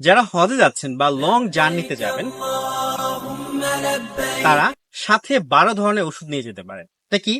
যারা হজে যাচ্ছেন বা লং জার্নিতে যাবেন, তারা সাথে বারো ধরনের ওষুধ নিয়ে যেতে পারেন। তা কি?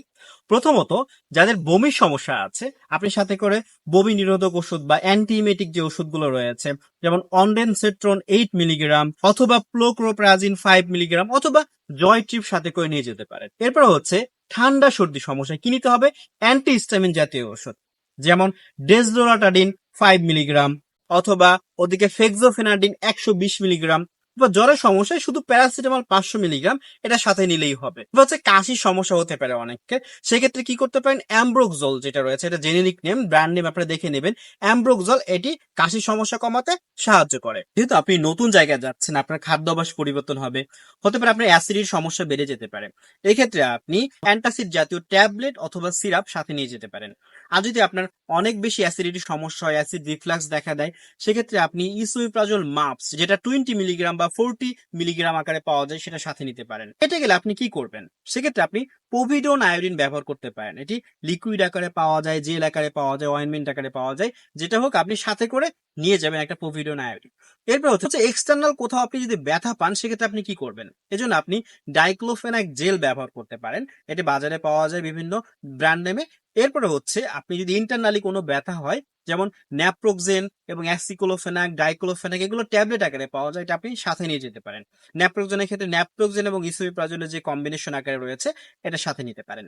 প্রথমত, যাদের বমির সমস্যা আছে, আপনি সাথে করে বমি নিরোধক ওষুধ বা অ্যান্টিমেটিক যে ওষুধগুলো রয়েছে, যেমন অনডেনসেট্রন এইট মিলিগ্রাম অথবা প্লোক্রোপ্রাজিন ফাইভ মিলিগ্রাম অথবা জয় ট্রিপ সাথে করে নিয়ে যেতে পারেন। এরপর হচ্ছে, ঠান্ডা সর্দি সমস্যা, কি নিতে হবে? অ্যান্টিহিস্টামিন জাতীয় ওষুধ, যেমন ডেসডোরাটাডিন ফাইভ মিলিগ্রাম অথবা ওদিকে ফেক্সোফেনাডিন একশো বিশ মিলিগ্রাম বা জ্বরের সমস্যায় শুধু প্যারাসিটামল পাঁচশো মিলিগ্রাম, এটা সাথে নিলেই হবে। হচ্ছে কাশির সমস্যা হতে পারে অনেককে। সেক্ষেত্রে কি করতে পারেন? অ্যাম্ব্রোকজল যেটা রয়েছে, এটা জেনেরিক নেম, ব্র্যান্ড নেম আপনারা দেখে নেবেন। অ্যাম্ব্রোকজল, এটি কাশির সমস্যা কমাতে সাহায্য করে। যেহেতু আপনি নতুন জায়গায় যাচ্ছেন, আপনার খাদ্যাভ্যাস পরিবর্তন হবে, হতে পারে আপনার অ্যাসিডির সমস্যা বেড়ে যেতে পারে। এক্ষেত্রে আপনি অ্যান্টাসিড জাতীয় ট্যাবলেট অথবা সিরাপ সাথে নিয়ে যেতে পারেন। আর যদি আপনার অনেক বেশি অ্যাসিডিটির সমস্যা হয় অ্যাসিড রিফ্লাক্স দেখা দেয়, সেক্ষেত্রে আপনি ইসুইপ্রাজল মাপস যেটা টোয়েন্টি মিলিগ্রাম বা ফোরটি মিলিগ্রাম আকারে পাওয়া যায়, সেটা সাথে নিতে পারেন। এটা গেলে আপনি কি করবেন? সেক্ষেত্রে আপনি পোভিডোন আয়োডিন ব্যবহার করতে পারেন। এটি লিকুইড আকারে পাওয়া যায় জেল আকারে পাওয়া যায় অয়েনমেন্ট আকারে পাওয়া যায়, যেটা হোক আপনি সাথে করে নিয়ে যাবেন একটা পোভিডোন আয়োডিন এরপর হচ্ছে এক্সটার্নাল কোথাও আপনি যদি ব্যথা পান, সেক্ষেত্রে আপনি কি করবেন? এজন্য আপনি ডাইক্লোফেনাক জেল ব্যবহার করতে পারেন। এটি বাজারে পাওয়া যায় বিভিন্ন ব্র্যান্ড নেমে এরপরে হচ্ছে, আপনি যদি ইন্টারনালি কোনো ব্যথা হয় যেমন ন্যাপ্রোক্সেন এবং অ্যাসিক্লোফেনাক ডাইক্লোফেনাক এগুলো ট্যাবলেট আকারে পাওয়া যায়, এটা আপনি সাথে নিয়ে যেতে পারেন। ন্যাপ্রোক্সেনের ক্ষেত্রে ন্যাপ্রোক্সেন এবং ইসোইপ্রাজলের যে কম্বিনেশন আকারে রয়েছে, এটা সাথে নিতে পারেন।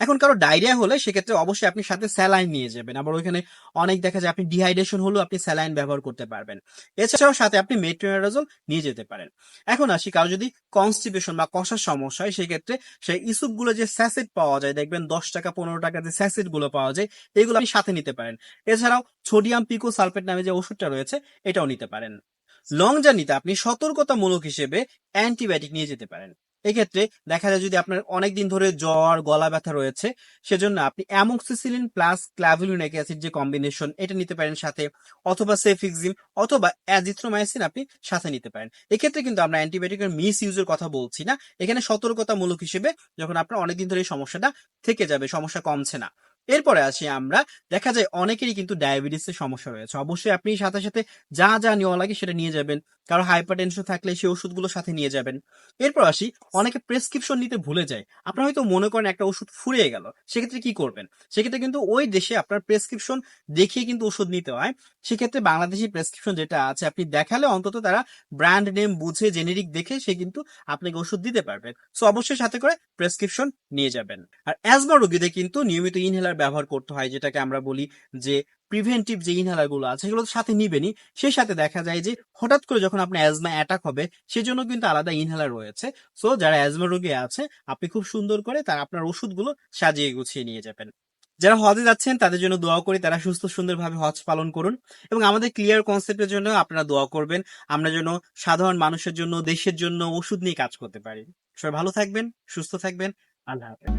এখন কারও ডায়রিয়া হলে সেক্ষেত্রে অবশ্যই আপনি সাথে স্যালাইন নিয়ে যাবেন। আবার ওইখানে অনেক দেখা যায়, আপনি ডিহাইড্রেশন হলেও আপনি স্যালাইন ব্যবহার করতে পারবেন। এছাড়াও সাথে আপনি মেট্রোনারাজল নিয়ে যেতে পারেন। এখন আসি, কারও যদি কনস্টিপেশন বা কষার সমস্যা হয়, সেক্ষেত্রে সেই ইসুপগুলো যে স্যাসেট পাওয়া যায়, দেখবেন দশ টাকা, পনেরো টাকা যে স্যাসেটগুলো পাওয়া যায়, এগুলো আপনি সাথে নিতে পারেন। এছাড়াও সোডিয়াম পিকো সালফেট নামে যে ওষুধটা রয়েছে, এটাও নিতে পারেন। লং জার্নিতে আপনি সতর্কতামূলক হিসেবে অ্যান্টিবায়োটিক নিয়ে যেতে পারেন। এক্ষেত্রে দেখা যায় যদি আপনার অনেকদিন ধরে জ্বর, গলা ব্যথা রয়েছে, সেজন্য আপনি অ্যামোক্সিসিলিন প্লাস ক্লাভিলিনিক অ্যাসিড যে কম্বিনেশন, এটা নিতে পারেন সাথে, অথবা সেফিক্সিম, অথবা অ্যাজিথ্রোমাইসিন আপনি সাথে নিতে পারেন। এক্ষেত্রে কিন্তু আমরা অ্যান্টিবায়োটিকের মিস ইউজের কথা বলছি না। এখানে সতর্কতামূলক হিসেবে যখন আপনার অনেকদিন ধরে এই সমস্যাটা থেকে যাবে, সমস্যা কমছে না। এরপরে আসি আমরা। দেখা যায় অনেকেরই কিন্তু ডায়াবেটিসের সমস্যা রয়েছে। অবশ্যই আপনি সাথে সাথে যা যা নেওয়া লাগে সেটা নিয়ে যাবেন। কারও হাইপার টেনশন থাকলে সেই ওষুধগুলো সাথে নিয়ে যাবেন। এরপর আসি, অনেকে প্রেসক্রিপশন নিতে ভুলে যায়। আপনার হয়তো মনে করেন একটা ওষুধ ফুরিয়ে গেল, সেক্ষেত্রে কি করবেন? সেক্ষেত্রে কিন্তু ওই দেশে আপনার প্রেসক্রিপশন দেখিয়ে কিন্তু ওষুধ নিতে হয়। সেক্ষেত্রে বাংলাদেশি প্রেসক্রিপশন যেটা আছে, আপনি দেখালে অন্তত তারা ব্র্যান্ড নেম বুঝে জেনেরিক দেখে সে কিন্তু আপনাকে ওষুধ দিতে পারবে। সো অবশ্যই সাথে করে প্রেসক্রিপশন নিয়ে যাবেন। আর অ্যাজমা রোগীদের কিন্তু নিয়মিত ইনহেলার ব্যবহার করতে হয়, যেটাকে আমরা বলি যে প্রিভেন্টিভ যে ইনহেলারগুলো আছে সেগুলো সাথে নিবেনই। সেই সাথে দেখা যায় যে হঠাৎ করে যখন আপনার অ্যাজমা অ্যাটাক হবে, সেজন্য কিন্তু আলাদা ইনহেলার রয়েছে। সো যারা অ্যাজমা রোগী আছে, আপনি খুব সুন্দর করে তার আপনার ওষুধগুলো সাজিয়ে গুছিয়ে নিয়ে যাবেন। যারা হজে যাচ্ছেন, তাদের জন্য দোয়া করি তারা সুস্থ সুন্দরভাবে হজ পালন করুন এবং আমাদের ক্লিয়ার কনসেপ্টের জন্য আপনারা দোয়া করবেন, আমরা যেন সাধারণ মানুষের জন্য, দেশের জন্য ওষুধ নিয়ে কাজ করতে পারি। সবাই ভালো থাকবেন, সুস্থ থাকবেন, আল্লাহ হাফেজ।